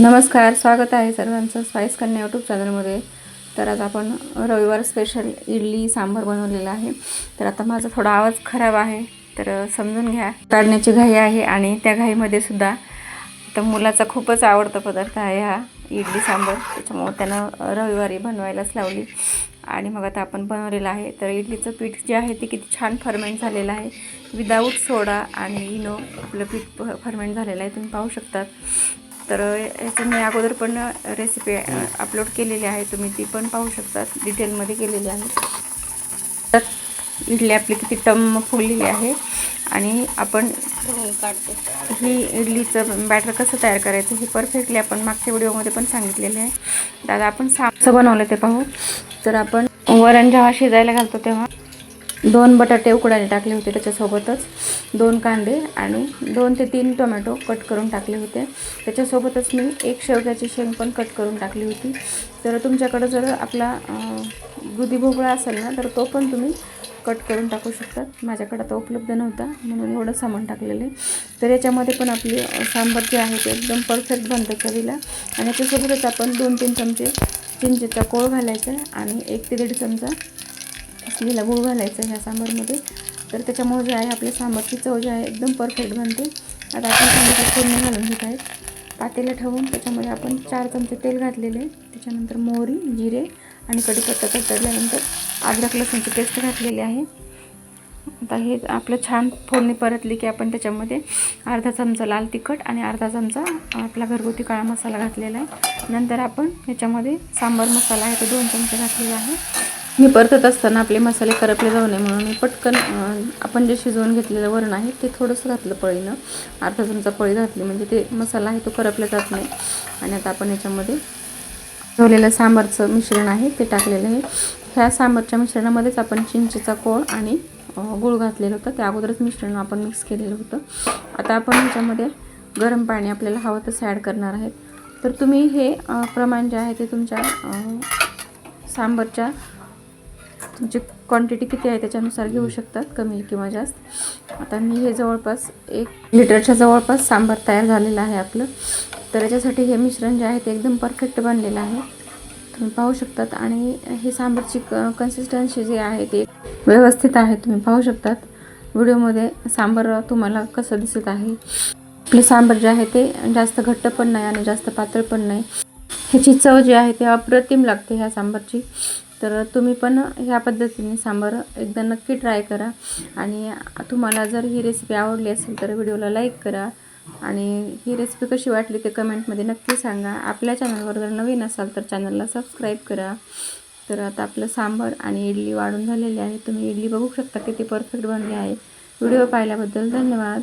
नमस्कार स्वागत आहे सर्वांचं स्पाईस कन्या यूट्यूब चॅनलमध्ये तर आज आपण रविवार स्पेशल इडली सांबार बनवलेला आहे. तर आता माझा थोडा आवाज खराब आहे तर समजून घ्या. काढण्याची घाई आहे आणि त्या घाईमध्ये सुद्धा तर मुलाचा खूपच आवडता पदार्थ आहे हा इडली सांबार त्याच्यामुळं त्यानं रविवारी बनवायलाच लावली. आणि मग आता आपण बनवलेलं आहे. तर इडलीचं पीठ जे आहे ते किती छान फर्मेंट झालेलं आहे. विदाऊट सोडा आणि इनो आपलं पीठ फर्मेंट झालेलं आहे तुम्ही पाहू शकतात. तर याचं मी अगोदर पण रेसिपी अपलोड केलेली आहे. तुम्ही ती पण पाहू शकतात. डिटेलमध्ये केलेली आहे. तर इडली आपली किती टम फुगलेली आहे. आणि आपण काढते ही इडलीचं बॅटर कसं तयार करायचं हे परफेक्टली आपण मागच्या व्हिडिओमध्ये पण सांगितलेले आहे. दादा आपण सापचं बनवलं ते पाहू? तर आपण वरण जेव्हा शिजायला घालतो तेव्हा दोन बटाटे उकडायला टाकले होते त्याच्यासोबतच दोन कांदे आणि दोन ते तीन टोमॅटो कट करून टाकले होते. त्याच्यासोबतच मी एक शेवग्याची शेंग पण कट करून टाकली होती. तर तुमच्याकडं जर आपला दुधी भोपळा असेल ना तर तो पण तुम्ही कट करून टाकू शकतात माझ्याकडे आता उपलब्ध नव्हता म्हणून एवढं सामान टाकलेलं. आहे तर याच्यामध्ये पण आपली सांबर सांबार जे आहे ते एकदम परफेक्ट बनतं चवीला. आणि याच्यासोबतच आपण दोन तीन चमचे चिंचेचा कोळ घालायचा आणि एक ते दीड चमचा असलेला गूळ घालायचं आहे ह्या सांबारमध्ये. तर त्याच्यामुळे जे आहे आपल्या सांबारची चव जी आहे एकदम परफेक्ट बनते. आता आपण सांबारची फोडणी घालून घेत आहेत पातेलं ठेवून त्याच्यामध्ये आपण चार चमचे तेल घातलेले. आहे. त्याच्यानंतर मोहरी जिरे आणि कढीपत्ता तडतडल्यानंतर अद्रक लसूणची पेस्ट घातलेली आहे. आता हे आपलं छान फोडणी परतली की आपण त्याच्यामध्ये अर्धा चमचा लाल तिखट आणि अर्धा चमचा आपला घरगुती काळा मसाला घातलेला आहे. नंतर आपण ह्याच्यामध्ये सांबार मसाला आहे तो दोन चमचे घातलेला आहे. मी परतत असताना आपले मसाले करपले जाऊ नये म्हणून मी पटकन आपण जे शिजवून घेतलेलं वरण आहे ते थोडंसं घातलं पळीनं. अर्धा चमचा पळी घातली म्हणजे ते मसाला आहे तो करपला जात नाही. आणि आता आपण याच्यामध्ये ठेवलेलं सांबारचं मिश्रण आहे ते टाकलेलं आहे. ह्या सांबारच्या मिश्रणामध्येच आपण चिंचेचा कोळ आणि गुळ गूळ घातलेलं होतं. त्या अगोदरच मिश्रण आपण मिक्स केलेलं होतं. आता आपण ह्याच्यामध्ये गरम पाणी आपल्याला हवं तसं ॲड करणार आहेत. तर तुम्ही हे प्रमाण जे आहे ते तुमच्या सांबरच्या सांबारच्या तुमची क्वांटिटी किती आहे त्याच्यानुसार घेऊ शकतात कमी किंवा जास्त. आता मी हे जवळपास एक लिटरच्या जवळपास सांबार तयार झालेलं आहे आपलं. तर याच्यासाठी हे मिश्रण जे आहे ते एकदम परफेक्ट बनलेलं आहे. तुम्ही पाहू शकतात. आणि हे सांबारची क कन्सिस्टन्सी जी आहे ते व्यवस्थित आहे तुम्ही पाहू शकतात. व्हिडिओमध्ये सांबार तुम्हाला कसं दिसत आहे. आपले सांबार जे आहे ते जास्त घट्ट पण नाही आणि जास्त पातळ पण नाही. ह्याची चव जी आहे ती अप्रतिम लागते ह्या सांबारची. तर तुम्ही पण ह्या पद्धतीने सांबार एकदा नक्की ट्राय करा. आणि तुम्हाला जर ही रेसिपी आवडली असेल तर व्हिडिओला लाईक करा. आणि ही रेसिपी कशी वाटली ते कमेंटमध्ये नक्की सांगा. आपल्या चॅनलवर जर नवीन असाल तर चॅनलला सबस्क्राईब करा. तर आता आपलं सांबार आणि इडली वाढून झालेली आहे. तुम्ही इडली बघू शकता किती परफेक्ट बनली आहे. व्हिडिओ पाहिल्याबद्दल धन्यवाद.